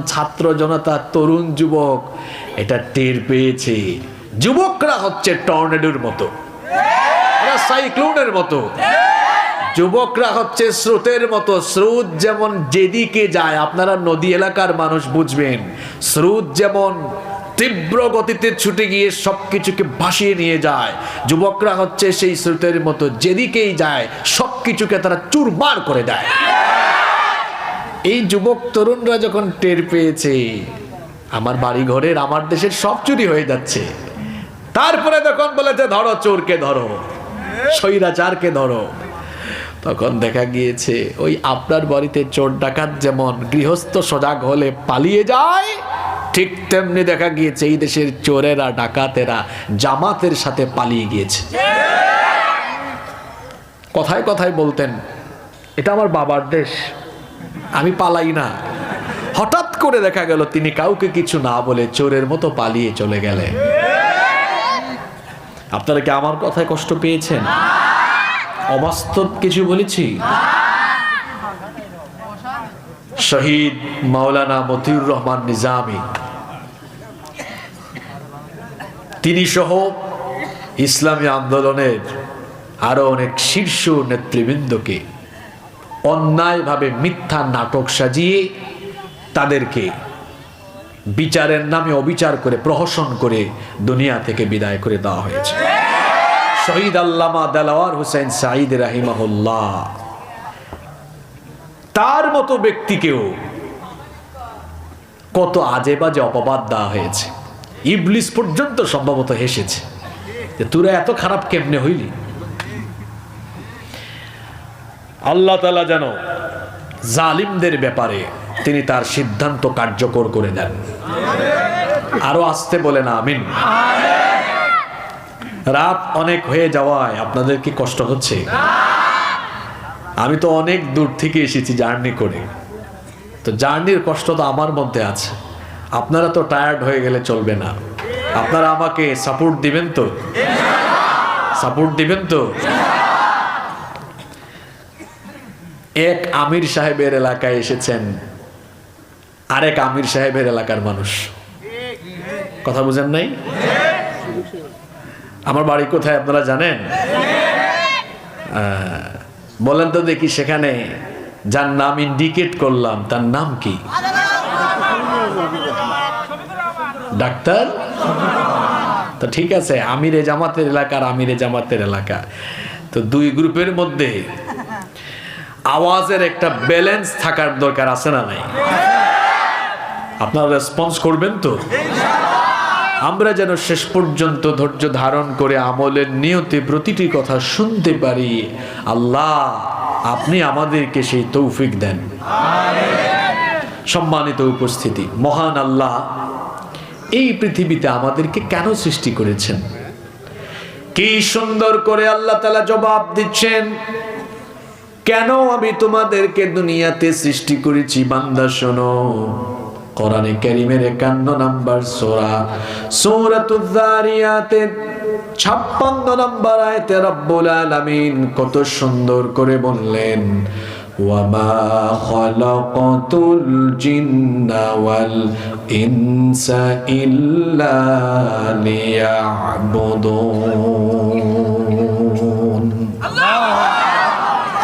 ছাত্র জনতা, তরুণ যুবক, এটা টের পেয়েছে। যুবকরা হচ্ছে টর্নেডোর মতো। সাইক্লোনের মতো। যুবকরা হচ্ছে স্রোতের মতো। স্রোত যেমন যেদিকে যায়, আপনারা নদী এলাকার মানুষ বুঝবেন। স্রোত যেমন তীব্র গতিতে ছুটে গিয়ে সবকিছুকে ভাসিয়ে নিয়ে যায়, যুবকরা হচ্ছে সেই স্রোতের মতো। যেদিকেই যায়, সবকিছুকে তারা চুরমার করে দেয়। এই যুবক তরুণরা যখন টের পেয়েছে, আমার বাড়ি ঘরের আমার দেশের সব চুরি হয়ে যাচ্ছে। তারপরে তখন বলেছে, ধরো চোরকে ধরো, স্বৈরাচারকে ধরো, তখন দেখা গিয়েছে, ওই আপনার বাড়িতে চোর ডাকাত যেমন গৃহস্থ সজাগ হলে পালিয়ে যায়, ঠিক তেমনি দেখা গিয়েছে, এই দেশের চোরেরা, ডাকাতেরা জামাতের সাথে পালিয়ে গিয়েছে। কথায় কথায় বলতেন, এটা আমার বাবার দেশ আমি পালাই না। হঠাৎ করে দেখা গেল তিনি কাউকে কিছু না বলে চোরের মতো পালিয়ে চলে গেলেন। আপনারা কি আমার কথায় কষ্ট পেয়েছেন? অবাস্তব কিছু বলেছি? শহীদ মাওলানা মতিউর রহমান নিজামী। তিনি সহ ইসলামী আন্দোলনের আরও অনেক শীর্ষ নেতৃবৃন্দকে অন্যায়ভাবে মিথ্যা নাটক সাজিয়ে তাদেরকে বিচারের নামে অবিচার করে, প্রহসন করে দুনিয়া থেকে বিদায় করে দেওয়া হয়েছে। শহীদ আল্লামা দেলাওয়ার হোসেন সাঈদ রাহিমাহুল্লাহ তার মতো ব্যক্তিকেও কত আজে বাজে অপবাদ দেওয়া হয়েছে। ইবলিস পর্যন্ত সম্ভবত হেসেছে যে, তোরা এত খারাপ কেমনে হইলি? আল্লাহ তালা যেন জালিমদের ব্যাপারে তিনি তার সিদ্ধান্ত কার্যকর করে দেন। আরও আসতে বলেন, আমিন। রাত অনেক হয়ে যাওয়ায় আপনাদের কি কষ্ট হচ্ছে? আমি তো অনেক দূর থেকে এসেছি জার্নি করে। তো জার্নির কষ্ট তো আমার মধ্যে আছে। আপনারা তো টায়ার্ড হয়ে গেলে চলবে না। আপনারা আমাকে সাপোর্ট দিবেন তো? সাপোর্ট দিবেন তো? এক আমির সাহেবের এলাকায় এসেছেন। আরেক আমির সাহেবের এলাকার মানুষ। কথা বুঝেন নাই? আমার বাড়ি কোথায় আপনারা জানেন? বলেন তো দেখি সেখানে যার নাম ইন্ডিকেট করলাম, তার নাম কি? ডাক্তার? তো ঠিক আছে, আমিরে জামাতের এলাকার আমিরে জামাতের এলাকা। তো দুই গ্রুপের মধ্যে আওয়াজের একটা ব্যালেন্স থাকার দরকার আছে না নাই? আপনারা রেসপন্স করবেন তো? আমরা যেন শেষ পর্যন্ত ধৈর্য ধারণ করে আমলের নিয়তে প্রতিটি কথা শুনতে পারি। আল্লাহ, আপনি আমাদেরকে সেই তৌফিক দেন। সম্মানিত উপস্থিতি, মহান আল্লাহ, এই পৃথিবীতে আমাদেরকে কেন সৃষ্টি করেছেন? কি সুন্দর করে আল্লাহ তালা জবাব দিচ্ছেন। কেন আমি তোমাদেরকে দুনিয়াতে সৃষ্টি করেছি? বান্দা, শোনো। কোরআনে কারিমের একান্ন নাম্বার সোরা। যারিয়াতের 56 নাম্বার আয়াতে রব্বুল আলামিন কত সুন্দর করে বললেন খালাকাতুল জিন্না ওয়াল ইনসা ইল্লা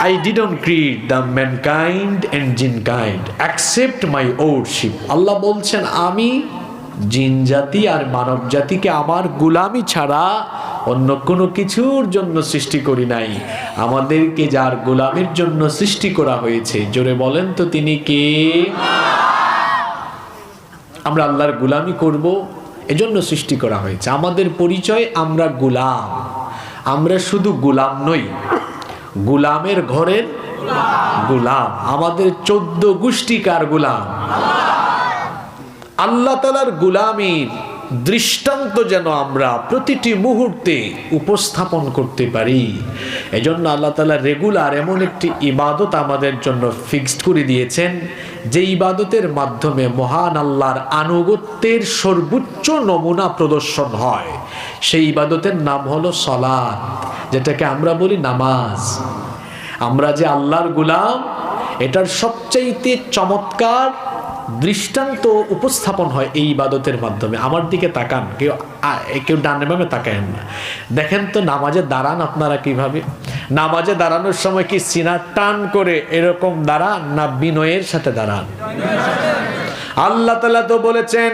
I didn't create the mankind and jinkind except my ownership. আল্লাহ বলছেন, আমি জিন জাতি আর মানব জাতিকে আমার গুলামি ছাড়া অন্য কোনো কিছুর জন্য সৃষ্টি করি নাই। আমাদেরকে যার গোলামির জন্য সৃষ্টি করা হয়েছে, জোরে বলেন তো তিনি কে? আমরা আল্লাহর গুলামি করব, এজন্য সৃষ্টি করা হয়েছে। আমাদের পরিচয়, আমরা গুলাম। আমরা শুধু গুলাম নই গুলামের ঘরের গুলাম। আমাদের চোদ্দ গোষ্ঠীকার গুলাম? আল্লাহ তালার গুলামির দৃষ্টান্ত যেন আমরা প্রতিটি মুহূর্তে উপস্থাপন করতে পারি। এজন্য আল্লাহ তালা রেগুলার এমন একটি ইবাদত আমাদের জন্য ফিক্সড করে দিয়েছেন, যে ইবাদতের মাধ্যমে মহান আল্লাহর আনুগত্যের সর্বোচ্চ নমুনা প্রদর্শন হয়। সেই ইবাদতের নাম হলো সলাদ যেটাকে আমরা বলি নামাজ। আমরা যে আল্লাহর গুলাম, এটার সবচাইতে চমৎকার দৃষ্টান্ত উপস্থাপন হয় এই ইবাদতের মাধ্যমে। আমার দিকে তাকান, কেউ কেউ ডানে বামে তাকায়েন না। দেখেন তো নামাজে দাঁড়ান আপনারা কীভাবে? নামাজে দাঁড়ানোর সময় কি সিনা টান করে এরকম দাঁড়ান না বিনয়ের সাথে দাঁড়ান? আল্লাহ তালা তো বলেছেন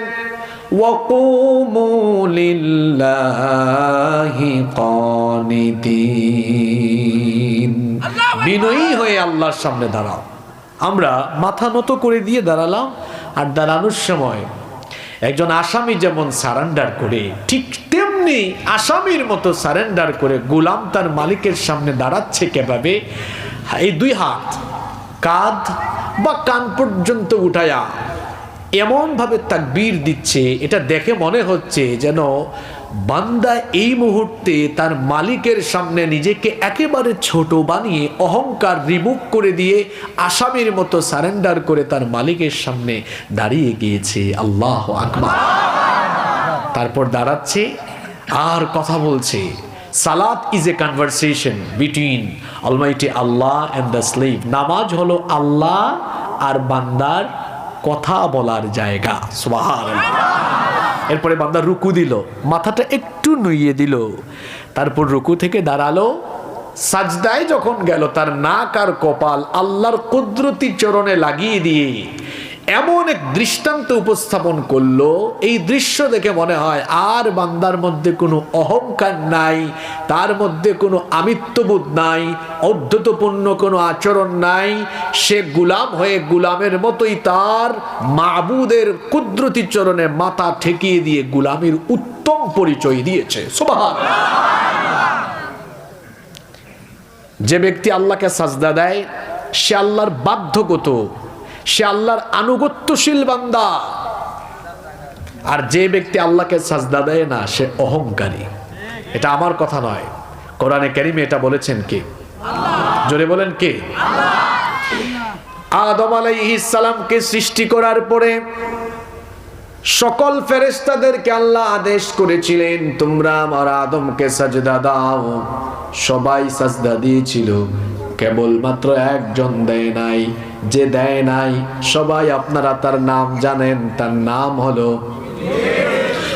وقوموا لله قانتين বিনয়ী হয়ে আল্লাহর সামনে দাঁড়াও আমরা মাথা নত করে দিয়ে দাঁড়ালাম আর দাঁড়ানোর সময় একজন আসামি যেমন সারেন্ডার করে ঠিক তেমনি আসামির মতো সারেন্ডার করে গোলাম তার মালিকের সামনে দাঁড়াচ্ছে কেভাবে এই দুই হাত কাঁধ বা কান পর্যন্ত উঠায়া এমনভাবে তাকবীর দিচ্ছে, এটা দেখে মনে হচ্ছে যেন বান্দা এই মুহূর্তে তার মালিকের সামনে নিজেকে একেবারে ছোট বানিয়ে অহংকার রিমুভ করে দিয়ে আসামির মতো সারেন্ডার করে তার মালিকের সামনে দাঁড়িয়ে গিয়েছে। আল্লাহ আকবার। তারপর দাঁড়াচ্ছে, আর কথা বলছে। Salat is a conversation between almighty Allah and the slave নামাজ হলো আল্লাহ আর বান্দার কথা বলার জায়গা। সোহার এরপরে বান্দা রুকু দিল। মাথাটা একটু নুইয়ে দিল। তারপর রুকু থেকে দাঁড়াল। সাজদায় যখন গেল, তার নাক আর কপাল আল্লাহর কুদরতি চরণে লাগিয়ে দিয়ে এমন এক দৃষ্টান্ত উপস্থাপন করল, এই দৃশ্য দেখে মনে হয় আর বান্দার মধ্যে কোনো অহংকার নাই, তার মধ্যে কোনো আমিত্ববোধ নাই, অধ্যতপূর্ণ কোনো আচরণ নাই। সে গুলাম হয়ে গুলামের মতোই তার মাবুদের কুদরতি চরণে মাথা ঠেকিয়ে দিয়ে গুলামের উত্তম পরিচয় দিয়েছে। যে ব্যক্তি আল্লাহকে সাজদা দেয়, সে আল্লাহর বাধ্যগত সে আল্লাহর আনুগত্যশীল বান্দা। আর যে ব্যক্তি আল্লাহকে সাজদা দেয় না, সে অহংকারী। এটা আমার কথা নয়। কোরআনে ক্যারিমে এটা বলেছেন কে? জোরে বলেন কে? আদম আলাইহিস সালামকে সৃষ্টি করার পরে সকল ফেরেস্তাদেরকে আল্লাহ আদেশ করেছিলেন, তোমরা আমার আদমকে সাজদা দাও। সবাই সাজদা দিয়েছিল। কেবলমাত্র একজন দেয় নাই। যে দেয় নাই, সবাই আপনারা তার নাম জানেন। তার নাম হলো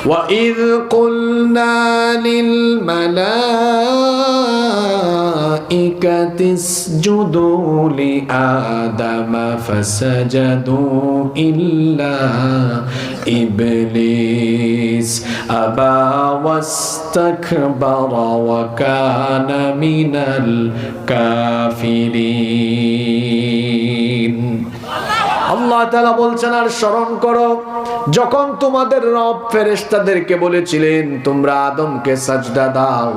وإذ قلنا للملائكة اسجدوا لآدم فسجدوا إلا إبليس أبى واستكبر وكان من الكافرين আল্লাহ তালা বলছেন, আর স্মরণ করো, যখন তোমাদের রব ফেরেশতাদেরকে বলেছিলেন, তোমরা আদমকে সাজদা দাও।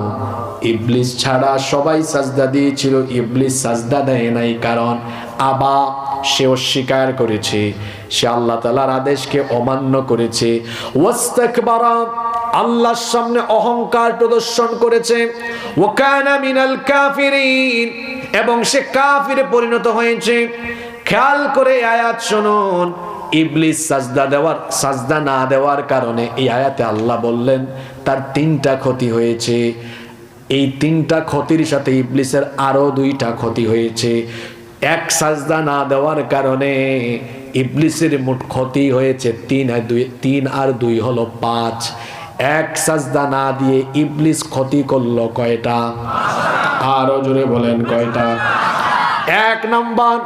ইবলিস ছাড়া সবাই সাজদা দিয়েছিল, ইবলিস সাজদা দেয় নাই, কারণ আবা সে অস্বীকার করেছে, সে আল্লাহ তালার আদেশকে অমান্য করেছে। ওয়াস্তাকবারা, আল্লাহর সামনে অহংকার প্রদর্শন করেছে। ওয়াকানা মিনাল কাফিরিন, এবং সে কাফিরে পরিণত হয়েছে। খেয়াল করে আয়াত শুনুন। ইবলিস সাজদা দেওয়ার, সাজদা না দেওয়ার কারণে এই আয়াতে আল্লাহ বললেন, তার তিনটা ক্ষতি হয়েছে। এই তিনটা ক্ষতির সাথে ইবলিসের আরও দুইটা ক্ষতি হয়েছে। এক সাজদা না দেওয়ার কারণে ইবলিসের মোট ক্ষতি হয়েছে তিন আর দুই, তিন আর দুই হলো পাঁচ। এক সাজদা না দিয়ে ইবলিস ক্ষতি করল কয়টা? আরও জোরে বলেন কয়টা? এক নাম্বার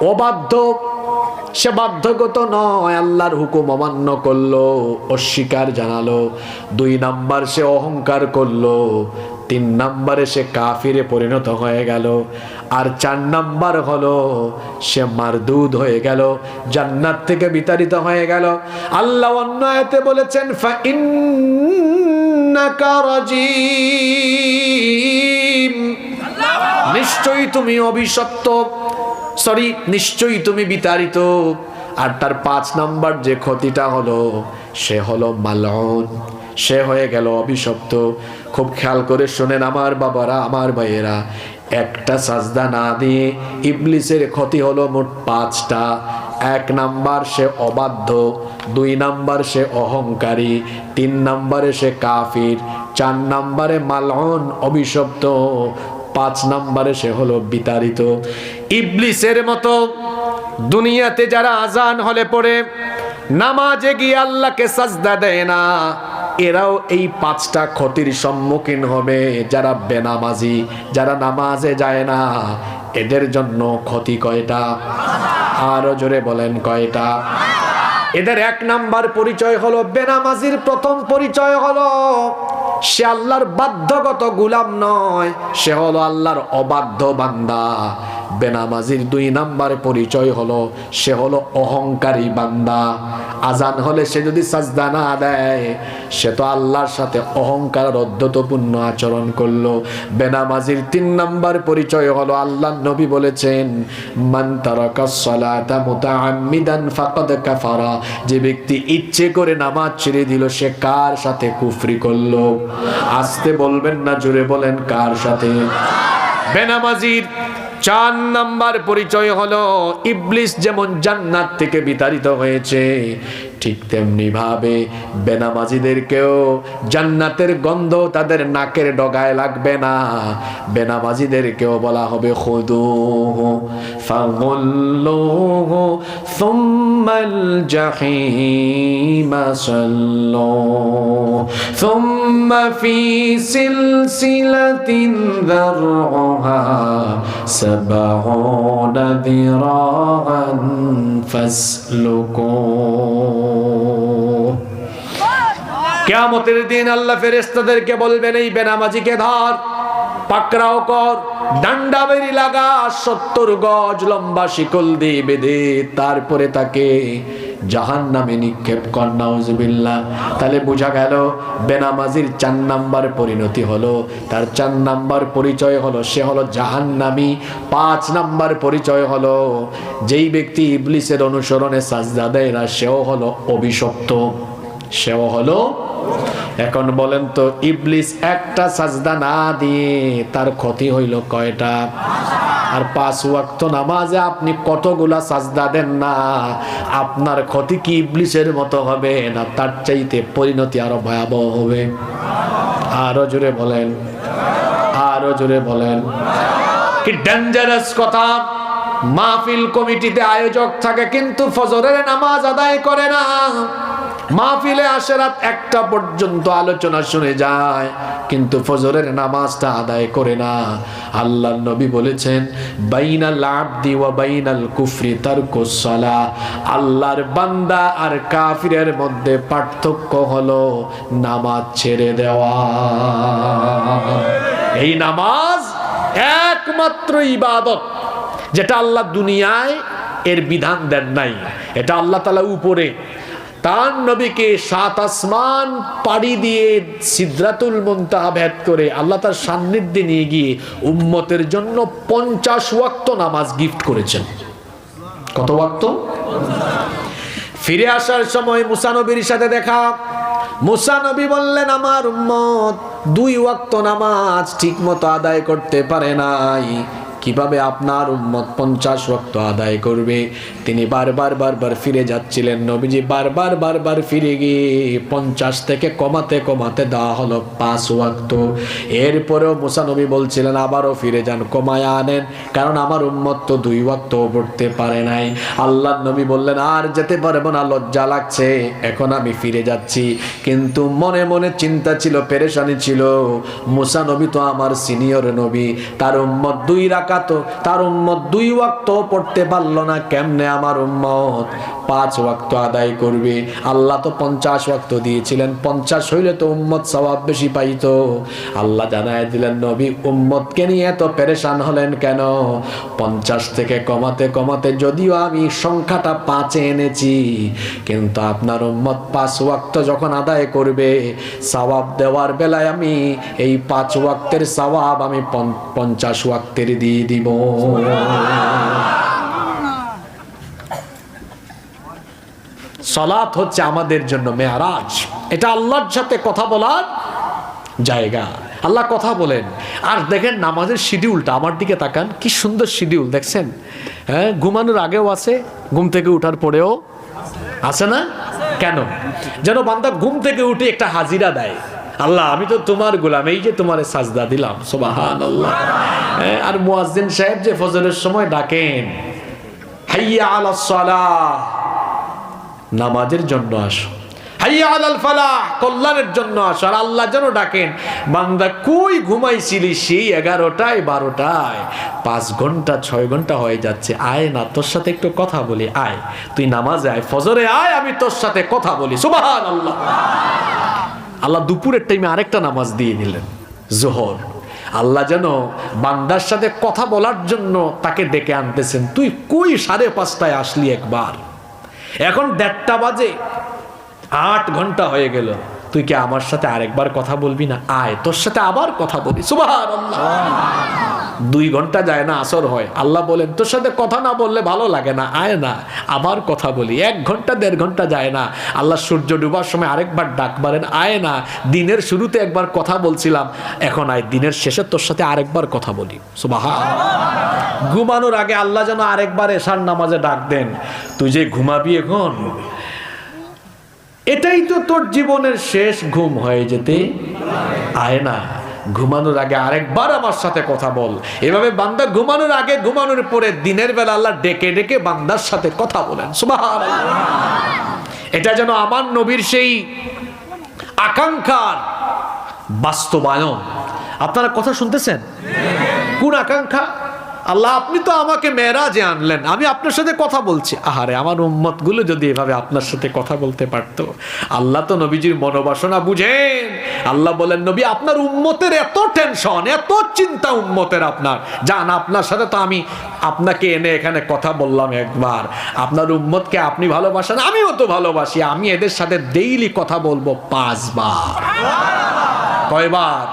অবাধ্য। সে বাধ্যগত নয়, আল্লাহর হুকুম অমান্য করল, অস্বীকার জানালো। দুই নাম্বার সে অহংকার করল, তিন নাম্বারে সে কাফিরে পরিণত হয়ে গেল। আর চার নাম্বার হলো, সে মারদুদ হয়ে গেল, জান্নাত থেকে বিতাড়িত হয়ে গেল। আল্লাহ অন্য আয়াতে বলেছেন নিশ্চয়ই তুমি অভিশপ্ত। সরি, নিশ্চয়ই তুমি বিতাড়িত। আর তার পাঁচ নাম্বার যে ক্ষতিটা হলো, সে হলো মালন সে হয়ে গেল অভিশপ্ত। খুব খেয়াল করে শোনেন আমার বাবারা, আমার ভাইয়েরা, একটা সাজদা না দিয়ে ইবলিসের ক্ষতি হলো মোট পাঁচটা। এক নাম্বার সে অবাধ্য, দুই নাম্বার সে অহংকারী, তিন নাম্বারে সে কাফির, চার নাম্বারে মালন অভিশপ্ত। পাঁচ নাম্বারে সে হলো বিতাড়িত। ইবলিসের মতো দুনিয়াতে যারা আজান হলে পড়ে, নামাজে গিয়ে আল্লাহকে সাজদা দেয় না, এরাও এই পাঁচটা ক্ষতির সম্মুখীন হবে। যারা বেনামাজি, যারা নামাজে যায় না, এদের জন্য ক্ষতি কয়টা? আরও জোরে বলেন কয়টা? এদের এক নাম্বার পরিচয় হলো, বেনামাজির প্রথম পরিচয় হলো সে আল্লাহর বাধ্যগত গুলাম নয় সে হলো আল্লাহর অবাধ্য বান্দা। বেনামাজির দুই নাম্বার পরিচয় হলো, সে হলো অহংকারী বান্দা। আজান হলে সে যদি সাজদা না দেয়, সে তো আল্লাহর সাথে অহংকার অধ্যতপূর্ণ আচরণ করল। বেনামাজির তিন নাম্বার পরিচয় হলো আল্লাহ নবী বলেছেন কাফারা। যে ব্যক্তি ইচ্ছে করে নামাজ ছেড়ে দিল, সে কার সাথে কুফরি করল? আসতে বলবেন না, জোরে বলেন, কার সাথে? বেনামাজির চার নাম্বার পরিচয় হলো ইবলিস যেমন জান্নাত থেকে বিতাড়িত হয়েছে ঠিক তেমনি ভাবে বেনামাজিদেরকেও জান্নাতের গন্ধ তাদের নাকের ডগায় লাগবে না বেনামাজিদেরকেও বলা হবে খুদুহু ফাগুল্লুহু সুম্মাল জাহিমা সাল্লুহু সুম্মা ফি সিলসিলাতিন ذرعها سبعون ذراعا فاسلكوه কেয়ামতের দিন আল্লাহ ফেরেস্তাদেরকে বলবেন, এই বেনামাজিকে ধর, পাকড়াও কর, ডান্ডা বেরি লাগা, সত্তর গজ লম্বা শিকল দিয়ে বেঁধে তারপরে তাকে জাহান নামে নিক্ষেপ কর, নাউজুবিল্লাহ। তাহলে বোঝা গেল, বেনামাজির চার নাম্বার পরিণতি হলো, তার চার নাম্বার পরিচয় হলো, সে হলো জাহান্নামি। পাঁচ নাম্বার পরিচয় হলো, যেই ব্যক্তি ইবলিসের অনুসরণে সাজদা দেয় না, সেও হলো অভিশপ্ত, সেও হলো এখন বলেন তো, ইবলিস একটা সাজদা না দিয়ে তার ক্ষতি হইল কয়টা? আর পাঁচ ওয়াক্ত নামাজে আপনি কতগুলা সাজদা দেন না? আপনার ক্ষতি কি ইবলিসের মতো হবে না তার চাইতে পরিণতি আরও ভয়াবহ হবে? আরও জোরে বলেন, আরও জোরে বলেন। কি ডেঞ্জারাস কথা। মাহফিল কমিটিতে আয়োজক থাকে কিন্তু ফজরের নামাজ আদায় করে না। মাহফিলে আসে রাত একটা পর্যন্ত আলোচনা শুনে যায়, কিন্তু ফজরের নামাজটা আদায় করে না। আল্লাহ নবী বলেছেন, বাইনাল আবদি ওয়া বাইনাল কুফরি তারকুস সালাহ আল্লাহর বান্দা আর কাফিরের মধ্যে পার্থক্য হলো নামাজ ছেড়ে দেওয়া। এই নামাজ একমাত্র ইবাদত, যেটা আল্লাহ দুনিয়ায় এর বিধান দেন নাই। এটা আল্লাহ তালা উপরে তার নবীকে সাত আসমান পাড়ি দিয়ে সিদ্রাতুল মুনতাহা ভেদ করে আল্লাহ তার সান্নিধ্যে নিয়ে গিয়ে উম্মতের জন্য পঞ্চাশ ওয়াক্ত নামাজ গিফট করেছেন। কত ওয়াক্ত? ফিরে আসার সময় মুসানবীর সাথে দেখা। মুসানবী বললেন, আমার উম্মত দুই ওয়াক্ত নামাজ ঠিক মতো আদায় করতে পারে নাই। কীভাবে আপনার উম্মত পঞ্চাশ ওয়াক্ত আদায় করবে? তিনি বারবার বারবার ফিরে যাচ্ছিলেন নবীজি। বারবার বারবার ফিরে গিয়ে পঞ্চাশ থেকে কমাতে কমাতে দেওয়া হলো পাঁচ ওয়াক্ত। এরপরেও মুসানবী বলছিলেন, আবারও ফিরে যান, কমায় আনেন। কারণ আমার উম্মত তো দুই ওয়াক্ত পড়তে পারে নাই। আল্লাহ নবী বললেন, আর যেতে পারব না, লজ্জা লাগছে। এখন আমি ফিরে যাচ্ছি। কিন্তু মনে মনে চিন্তা ছিল, পেরেশানি ছিল। মুসা নবী তো আমার সিনিয়র নবী। তার উম্মত দুই রাকাত তার উম্মত দুই ওয়াক্ত পড়তে পারল না। কেমনে আমার উম্মত? পাঁচ ওয়াক্ত আদায় করবে। আল্লাহ তো পঞ্চাশ ওয়াক্ত দিয়েছিলেন। পঞ্চাশ হইলে তো উম্মত সবাব বেশি পাইতো। আল্লাহ জানায় দিলেন, নবী, উম্মতকে নিয়ে এত পেরেশান হলেন কেন? পঞ্চাশ থেকে কমাতে কমাতে যদিও আমি সংখ্যাটা পাঁচে এনেছি, কিন্তু আপনার উম্মত পাঁচ ওয়াক্ত যখন আদায় করবে, সওয়াব দেওয়ার বেলায় আমি এই পাঁচ ওয়াক্তের সওয়াব আমি পঞ্চাশ ওয়াক্তের দিয়ে দিব। সলাৎ হচ্ছে আমাদের জন্য মেয়ারাজ। এটা আল্লাহর সাথে কথা বলার জায়গা। আল্লাহ কথা বলেন। আর দেখেন নামাজের শিডিউলটা, আমার দিকে তাকান, কি সুন্দর শিডিউল, দেখছেন? হ্যাঁ ঘুমানোর আগেও আছে, ঘুম থেকে উঠার পরেও আছে না? কেন? যেন বান্দা ঘুম থেকে উঠে একটা হাজিরা দেয়। আল্লাহ, আমি তো তোমার গোলাম, এই যে তোমার সাজদা দিলাম সোবাহান আল্লাহ আর মুয়াজ্জিন সাহেব যে ফজরের সময় ডাকেন, হাইয়া আলাস সালাহ। নামাজের জন্য আসো। কল্যাণের জন্য আসো। আর আল্লাহ যেন ডাকেন, বান্দা কই ঘুমাইছিলি সেই এগারোটায়, বারোটায়? পাঁচ ঘণ্টা, ছয় ঘণ্টা হয়ে যাচ্ছে। আয় না, তোর সাথে একটু কথা বলি, আয়। তুই নামাজে আয়, ফজরে আয়, আমি তোর সাথে কথা বলি। সুবাহান আল্লাহ আল্লাহ দুপুরের টাইমে আরেকটা নামাজ দিয়ে দিলেন, জোহর। আল্লাহ যেন বান্দার সাথে কথা বলার জন্য তাকে ডেকে আনতেছেন। তুই কই সাড়ে পাঁচটায় আসলি একবার? এখন দেড়টা বাজে। আট ঘণ্টা হয়ে গেল। তুই কি আমার সাথে আরেকবার কথা বলবি না? আয়, তোর সাথে আবার কথা বলি। সুবহানাল্লাহ। দুই ঘণ্টা যায় না, আসর হয়। আল্লাহ বলেন, তোর সাথে কথা না বললে ভালো লাগে না, আয় না, আবার কথা বলি। এক ঘণ্টা, দেড় ঘণ্টা যায় না। আল্লাহ সূর্য ডুবার সময় আরেকবার ডাক মারেন, আয় না, দিনের শুরুতে একবার কথা বলছিলাম, এখন আয়, দিনের শেষে তোর সাথে আরেকবার কথা বলি। সুবাহা ঘুমানোর আগে আল্লাহ যেন আরেকবার এশার নামাজে ডাক দেন, তুই যে ঘুমাবি এখন, এটাই তো তোর জীবনের শেষ ঘুম হয়ে যেতে আয় না। ঘুমানোর আগে আরেকবার আমার সাথে কথা বল। এভাবে বান্দা ঘুমানোর আগে, ঘুমানোর পরে দিনের বেলা আল্লাহ ডেকে ডেকে বান্দার সাথে কথা বলেন। এটা যেন আমার নবীর সেই আকাঙ্ক্ষার বাস্তবায়ন। আপনারা কথা শুনতেছেন? কোন আকাঙ্ক্ষা? আল্লাহ, আপনি তো আমাকে মেয়েরাজে আনলেন। আমি আপনার সাথে কথা বলছি। আহারে, আমার উম্মতগুলো যদি এভাবে আপনার সাথে কথা বলতে পারতো, আল্লাহ তো নবীজির মনোবাসনা বুঝেন। আল্লাহ বলেন, নবী, আপনার উম্মতের এত টেনশন এত চিন্তা উম্মতের আপনার। জান আপনার সাথে তো আমি আপনাকে এনে এখানে কথা বললাম একবার। আপনার উম্মতকে আপনি ভালোবাসেন, আমিও তো ভালোবাসি। আমি এদের সাথে ডেইলি কথা বলব পাঁচবার। কয়বার?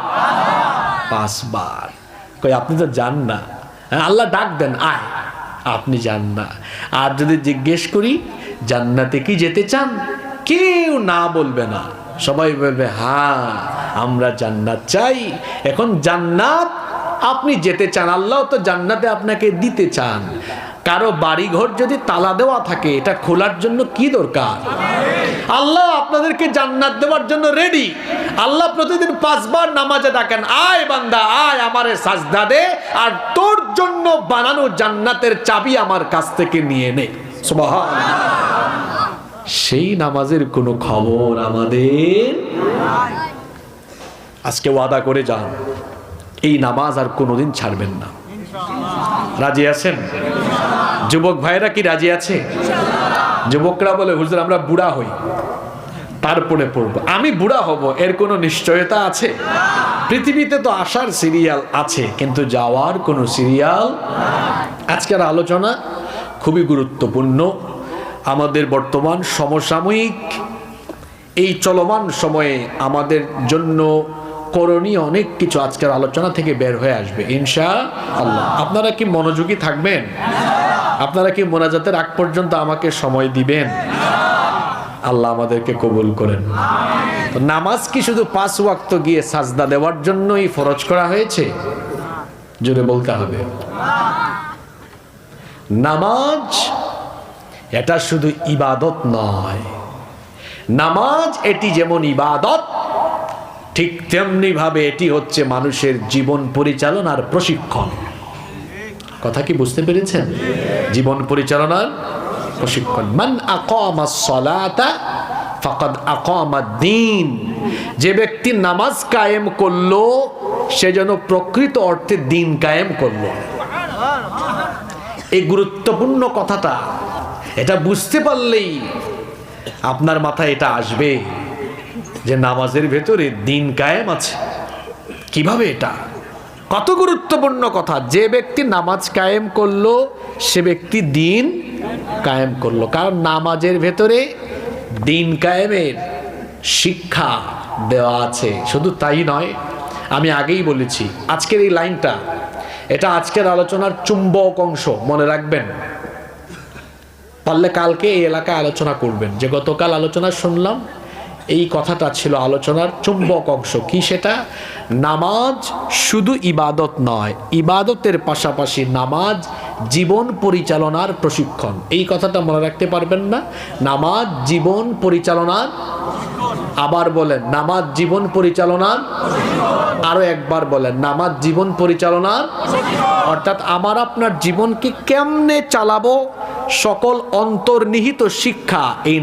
পাঁচবার। কই, আপনি তো যান না। আল্লাহ ডাক দেন, আয়। আপনি যান না। আর যদি জিজ্ঞেস করি, জান্নাতে কি যেতে চান? কেউ না বলবে না। সবাই বলবে হ্যাঁ আমরা জান্নাত চাই। এখন জান্নাত আপনি যেতে চান, আল্লাহ তো জান্নাতে আপনাকে দিতে চান। কারও বাড়িঘর যদি তালা দেওয়া থাকে, এটা খোলার জন্য কি দরকার? আল্লাহ আপনাদেরকে জান্নাত দেওয়ার জন্য রেডি আল্লাহ প্রতিদিন পাঁচবার নামাজে ডাকেন, আয় বান্দা, আয় আমারে সাজদা দে, আর তোর জন্য বানানো জান্নাতের চাবি আমার কাছ থেকে নিয়ে নে। সেই নামাজের কোনো খবর আমাদের আজকে ওয়াদা করে যান। এই নামাজ আর কোনোদিন ছাড়বেন না। রাজি আছেন? যুবক ভাইরা কি রাজি আছে? যুবকরা বলে, হুজুর, আমরা বুড়া হই, তারপরে পড়ব। আমি বুড়া হব, এর কোনো নিশ্চয়তা আছে? পৃথিবীতে তো আসার সিরিয়াল আছে, কিন্তু যাওয়ার কোনো সিরিয়াল আজকের আলোচনা খুবই গুরুত্বপূর্ণ। আমাদের বর্তমান সমসাময়িক এই চলমান সময়ে আমাদের জন্য করণীয় অনেক কিছু আজকের আলোচনা থেকে বের হয়ে আসবে ইনশা আল্লাহ আপনারা কি মনোযোগী থাকবেন? আপনারা কি মোনাজাতের আগ পর্যন্ত আমাকে সময় দিবেন? আল্লাহ আমাদেরকে কবুল করেন। নামাজ কি শুধু পাঁচ ওয়াক্ত গিয়ে সাজদা দেওয়ার জন্যই ফরজ করা হয়েছে? জোরে বলতে হবে। নামাজ, এটা শুধু ইবাদত নয়। নামাজ এটি যেমন ইবাদত ঠিক তেমনি ভাবে এটি হচ্ছে মানুষের জীবন পরিচালনার প্রশিক্ষণ। কথা কি বুঝতে পেরেছেন? জীবন পরিচালনার প্রশিক্ষণ। মান সলাতা ফাকাদ দিন যে ব্যক্তি নামাজ কায়েম করল, সে যেন প্রকৃত অর্থে দিন কায়েম করল। এই গুরুত্বপূর্ণ কথাটা, এটা বুঝতে পারলেই আপনার মাথায় এটা আসবে। যে নামাজের ভেতরে দিন কায়েম আছে। কীভাবে এটা? কত গুরুত্বপূর্ণ কথা। যে ব্যক্তি নামাজ কায়েম করল, সে ব্যক্তি দিন কায়েম করল। কারণ নামাজের ভেতরে দিন কায়েমের শিক্ষা দেওয়া আছে। শুধু তাই নয়, আমি আগেই বলেছি, আজকের এই লাইনটা, এটা আজকের আলোচনার চুম্বক অংশ, মনে রাখবেন। পারলে কালকে এই এলাকায় আলোচনা করবেন। যে গতকাল আলোচনা শুনলাম এই কথাটা ছিল আলোচনার চুম্বক অংশ। কি সেটা? নামাজ শুধু ইবাদত নয়, ইবাদতের পাশাপাশি নামাজ জীবন পরিচালনার প্রশিক্ষণ। এই কথাটা মনে রাখতে পারবেন না? নামাজ জীবন পরিচালনার আবার বলেন, নামাজ জীবন পরিচালনার আরও একবার বলেন, নামাজ জীবন পরিচালনার অর্থাৎ আমার আপনার জীবনকে কেমনে চালাবো? সকল অন্তর্নিহিত শিক্ষা এই